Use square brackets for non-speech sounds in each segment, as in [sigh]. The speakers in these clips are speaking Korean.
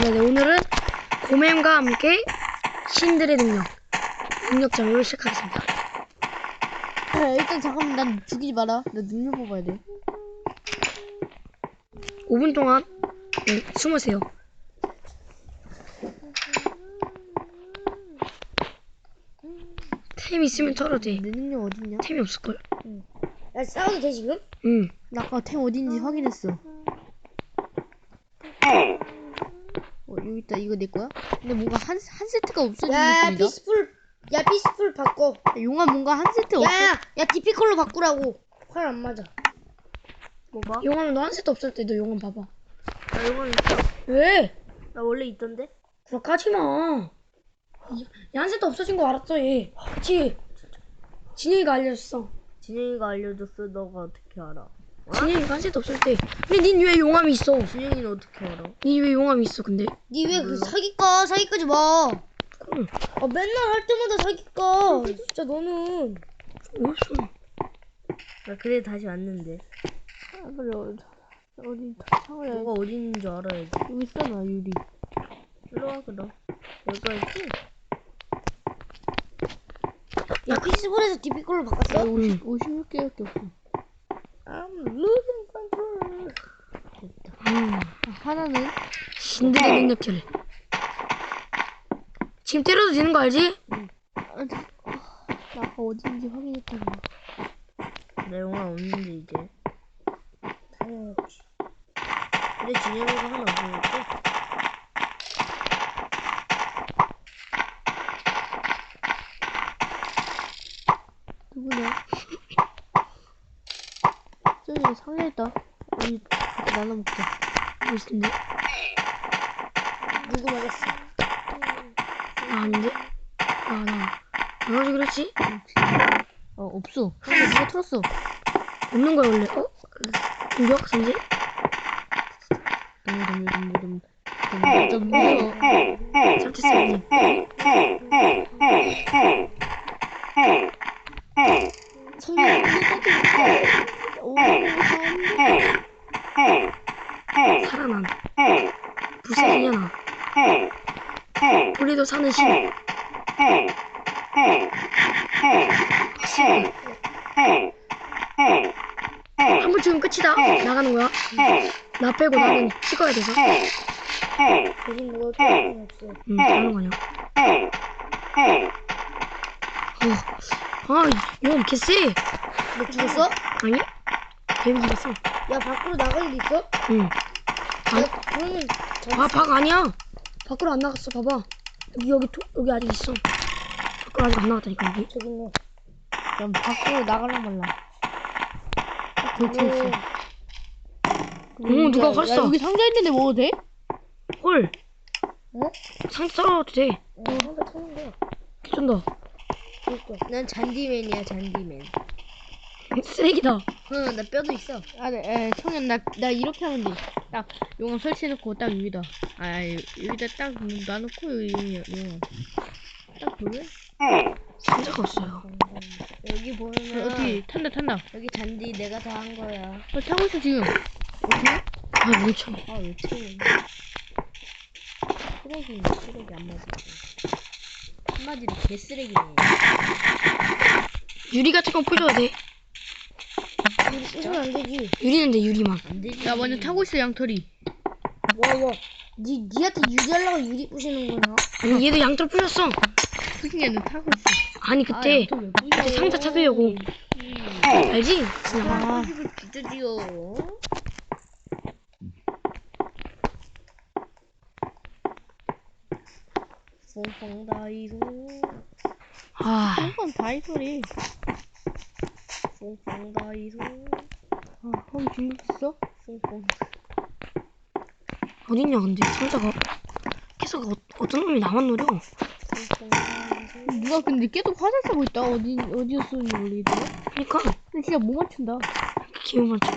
네, 네, 오늘은 고맨과 함께 신들의 능력, 능력 장을 시작하겠습니다. 야, 일단 잠깐만 난 죽이지 마라. 나 능력 뽑아야 돼. 5분 동안 네, 숨으세요. 템 있으면 털어도 돼. 내 능력 어딨냐? 템이 없을걸? 야 싸워도 돼 지금? 응. 나 아까 템 어딘지 확인했어. 어 여기 있다. 이거 내 거야? 근데 뭔가 한, 한 세트가 없어진 야 느낌이다. 피스풀 야 피스풀 바꿔 야, 용암 뭔가 한 세트 없어. 야야 야 디피컬로 바꾸라고 활 안 맞아 뭐가? 용암은 너한 세트 없을 때 너 용암 봐봐. 나 용암 있어. 왜? 나 원래 있던데? 그렇게 마. 얘한 세트 없어진 거 알았어 얘. 그치? 진영이가 알려줬어. 진영이가 알려줬어. 너가 어떻게 알아? 진영이가 한 세트 없을 때. 근데 닌 왜 용암이 있어? 진영이는 어떻게 알아? 닌 왜 용암이 있어 근데? 니 왜 그 사기까 사기까지 마아 응. 맨날 할 때마다 사기까 진짜 너는 어딨어? 나 그래 다시 왔는데. 아 그래 어디 창을 뭐가 어디 있는 줄 알아야지. 여기 있어 나 유리. 일로 와 그럼. 여기가 있지? 야 피스풀에서 디피컬로 바꿨어? 50, 56개밖에 없어. I'm losing control. 됐다. 음. 아, 하나는 신들의 능력들. 지금 때려도 되는 거 알지? 아, 나 아까 어딘지 확인했잖아. 내 영화 없는데 이제. 당연히 없지 근데 진영이가 하나 없어졌지? 누구냐? 저기 상해했다. 우리 나눠 먹자. 멋있는데? 누구 맞았어? 나 아닌데? 나, 나. 나가지 그랬지? 어 없어. 근데 누가 틀었어? 없는 거야, 원래. 어? 공격? 너무 너무 좀 무서워. 잘못했어, 언니. 성경 살아남. 불쌍이잖아. 우리도 사는 신. 한번 죽으면 끝이다. 나가는 거야. 나 빼고 나는 찍어야 돼서. 대신 누가 필요 없어 응, 그러는 거냐. 어. 아, 용 개쎄. 너 죽었어? 아니? 뱀이 죽었어. 야 밖으로 나갈 일 있어? 응. 야 그러면 잘 아, 박 아니야. 밖으로 안 나갔어. 봐봐. 여기, 여기, 도, 여기 아직 있어. 밖으로 아직 안 나갔다니까, 여기. 저기 있네 그럼 밖으로 나가라 말라. 그렇지 오, 누가 야, 헐었어. 여기 상자 있는데 먹어도 돼? 헐. 어? 상자 썰어도 돼. 어 상자 터는 거야. 그니까 난 잔디맨이야 잔디맨. 쓰레기다. 응, 나 뼈도 있어. 아, 네, 에, 청년, 나, 나 이렇게 하면 돼. 딱, 용암 설치해놓고, 딱 여기다. 아, 여- 여기다 딱 놔놓고, 여기, 용암. 딱 보면? 상자가 없어요. 여기 보면 어디, 탄다, 탄다. 여기 잔디 내가 다 한 거야 어, 타고 있어, 지금. 어떻게? 아, 멈춰. 아왜 채우는 쓰레기, 쓰레기 안 맞아. 한마디로 개쓰레기네. 유리 같은 거 뿌려야 돼. 쓰면 안 되지 유리는 돼, 유리만. 안 되지. 나 먼저 타고 있어, 양털이. 와와 니 니한테 유리하려고 유리 부시는구나 아니, 얘도 양털 뿌렸어. 솔직히 는 타고 있어. 아니, 그때. 아, 양털 왜 그때? 상자 찾으려고. 알지? 아, 진짜 지요. 퐁퐁다이소 아, 퐁퐁 다이소리 퐁퐁다이소 아, 형 중국 있어? 퐁퐁 어딨냐, 근데. 상자가. 계속 어, 어떤 놈이 나만 노려. 퐁퐁다이소 누가 근데 계속 화살 쏘고 있다 어디 어디서 쏘는지 모르겠네 그니까, 근데 진짜 못 맞춘다 기분 맞춰.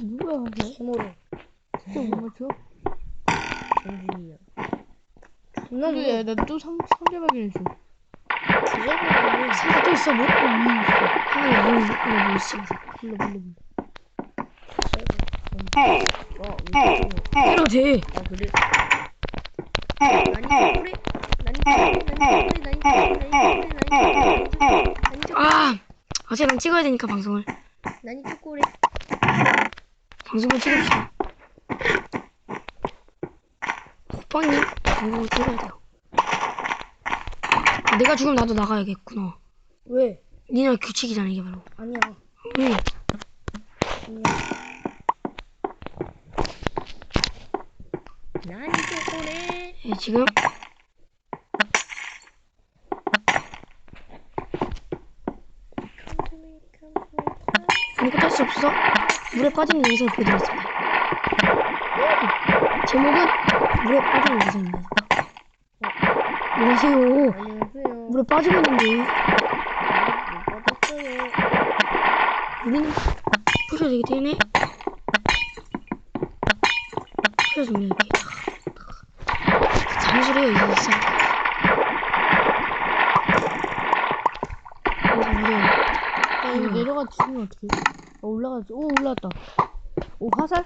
누구야 화살? 개모로 진짜 못 맞춰 정준이야 나 뭐야 나또 상자 발견했어 사과 또 있어 뭐? 아 여기 여기 있어 불러 불러 불러 이러 돼. 아 그래. 아, 어제 난 찍어야 되니까 방송을. 난이 초콜릿. 방송을 찍읍시다. 호빵님 방송을 찍어야 돼요. 내가 죽으면 나도 나가야겠구나 왜? 니네 규칙이잖아 이게 바로 아니야. 왜? 난이 초콜릿. 예, 지금 아무것도 할 수 없어 물에 빠지는 영상을 보여드렸습니다 제목은 물에 빠지는 영상입니다 뭐하세요 안녕하세요. 물에 받았어요. 우리는 부셔야 되기 때문에 부셔주면 이렇게 잠수래요 이거 진짜 이거 어려워 야, 이거 음. 내려가 죽으면 어떡해? 어, 올라가지. 오, 올라왔다. 오, 화살?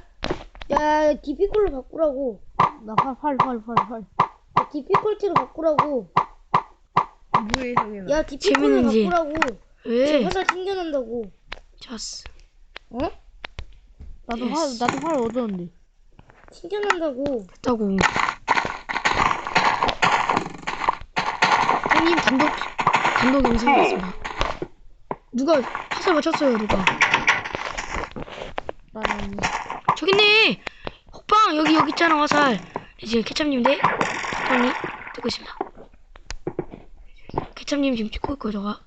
야, 디피콜로 바꾸라고. 나 활, 활, 활, 활, 활. 야, 디피콜트로 바꾸라고. 물에 성형. 야, 디피콜로 재밌는지. 바꾸라고. 왜? 지금 화살 생겨난다고. 좋았어 어? 나도 예스. 활 나도 활 얻었는데 생겨난다고. 됐다고 형님 단독 단독 영상이었습니다 [laughs] 누가 화살 맞췄어요 누가 나는 저기 있네 호빵 여기 여기 있잖아 화살 네, 지금 케찹님인데 호빵님 듣고 있습니다 케찹님 지금 찍고 있고 저가.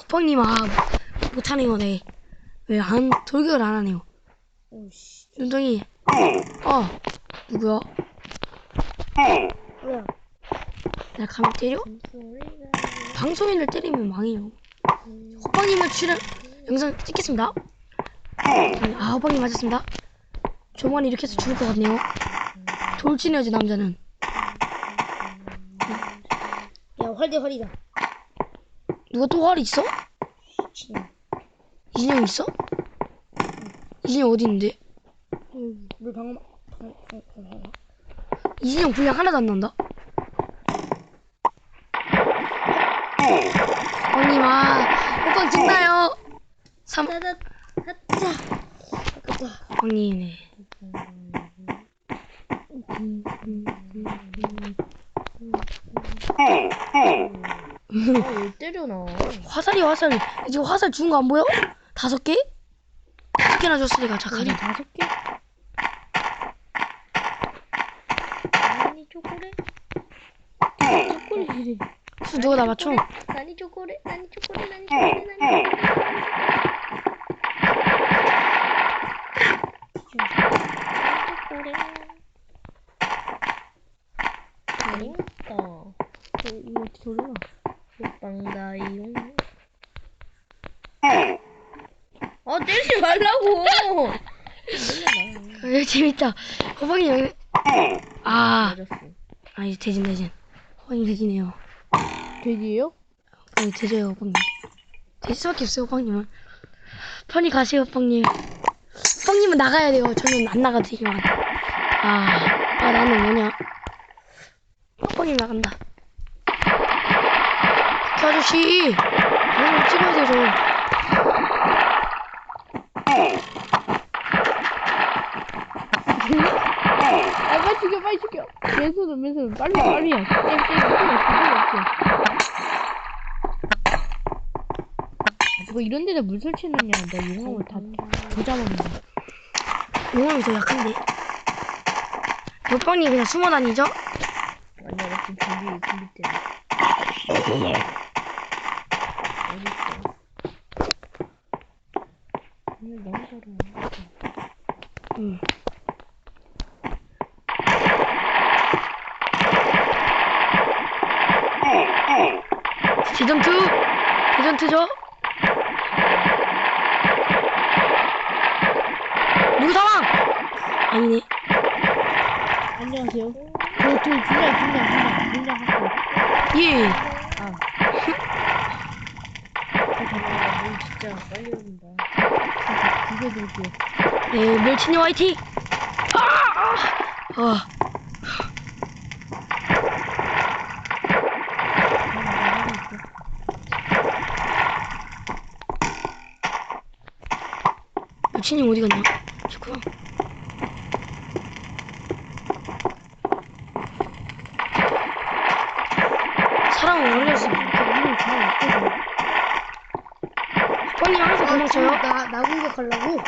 호빵님 아 못하네요 네왜안 돌격을 안 하네요. 오씨. 눈덩이 어 누구야? 뭐야? 나 감히 때려? 방송인을 때리면 망해요. 호빵님을 출연 영상 찍겠습니다. 아 호빵님 맞았습니다. 조만간 이렇게 해서 죽을 것 같네요. 돌진해야지 남자는 야, 활대 활이다. 누가 또 활 있어? 진짜. 이진영 있어? 이진영 어디 있는데? 물 방금. 방, 방, 방, 분량 하나도 안 난다 호빵님 아 호빵 찍나요? 삼 따다. 아깝다. 호빵님 네. 아왜 때려 나? 화살이 화살 지금 화살 주는 거안 보여? 다섯 개? 다섯 개나 줬으니까 자 우리 가자 다섯 개? 난이 초콜릿. 초콜릿이래 수 누가 나 맞춰 난이 초콜릿. 난이 초콜릿. 난이 초콜릿. 난이 초콜릿. 초콜릿. 재밌다. 이거 어떻게 올라 빵다이용. 아 때리지 말라고. 아, 재밌다. 호빵이 여기. 아. 맞았어. 아 이제 대진 대진. 호빵이 대진해요. 돼지예요? 네 대져요 호빵님. 대질 수밖에 없어요 호빵님은. 편히 가세요 호빵님. 호빵님은 나가야 돼요. 저는 안 나가도 되지만 아, 아 나는 뭐냐. 호빵님 나간다 씨 방송 찍어야 돼요 저. 아 빨리 죽여 빨리 죽여 맨손은 맨손은 빨리 땡땡 필요 없어 필요 없어 아, 저거 이런 데다 물 설치해놨냐 나 용암을 다 더 잡았는데 용암이 더 약한데? 호빵님 그냥 숨어 다니죠? 아니야 나 지금 준비 준비 때문에. 어딨어? 오늘 너무 잘해. 응. 시즌 2 시즌 2죠? 누구 사망? 아니네 안녕하세요 저 저 분량 분량 분량 분량 갖고 예 진짜 빨리 오신다. 죽여드릴게요. 예, 멸치님 화이팅! 아, 아! 아! 멸치님 어디 갔냐? 도망쳐요. 나, 나 공격하려고?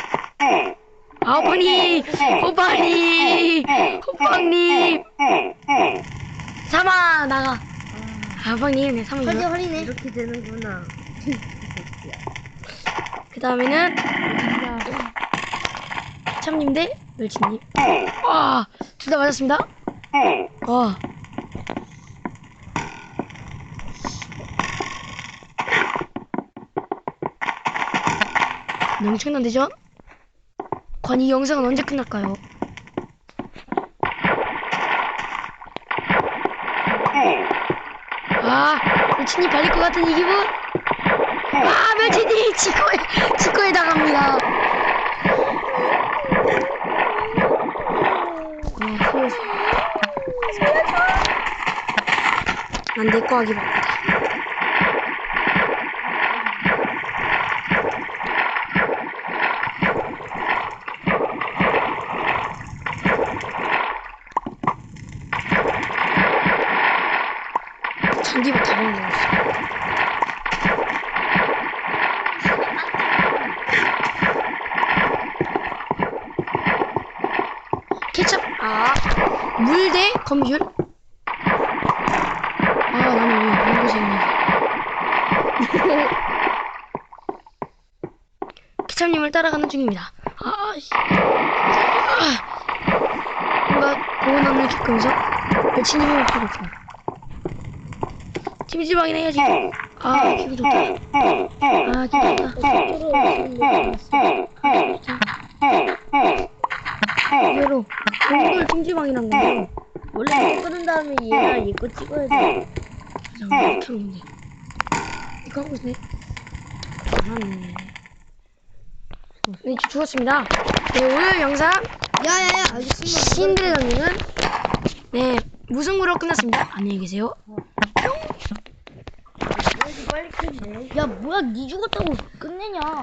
아, 호빵님! 호빵님! 호빵님! 사마 나가. 아, 호빵님, 네, 사마 이거. 화리네. 이렇게 되는구나. 그 다음에는 참님 대 멸치님. 와, 둘 다 맞았습니다. 와. 엄청난 대전? 과연 이 영상은 언제 끝날까요? 아, 멸치님 발릴 것 같은 이 기분? 아, 멸치님 지코에, 지코에 당합니다. 아, 소리 난내 거 하기 바쁘다. 잔디부터 다 먹는 케첩 아 검귤 아 나는 왜 있냐 케첩님을 따라가는 중입니다 아, 뭔가 고운함을 겪으면서 멸치님을 보고 있습니다 찜질방이나 해야지 아 기분 좋다 아 기분 좋다 의외로 동굴 찜질방이란 건 원래 이거 끄는 다음에 얘랑 얘거 찍어야 돼. 이렇게 하면 돼 이거 하고 있네. 잘하네. 네 죽었습니다. 네 오늘 영상 야야야. 알겠습니다. 신드레더님은 네 무승부로 끝났습니다. 안녕히 계세요. 빨리 끄네. 야 뭐야 니 죽었다고 끝내냐?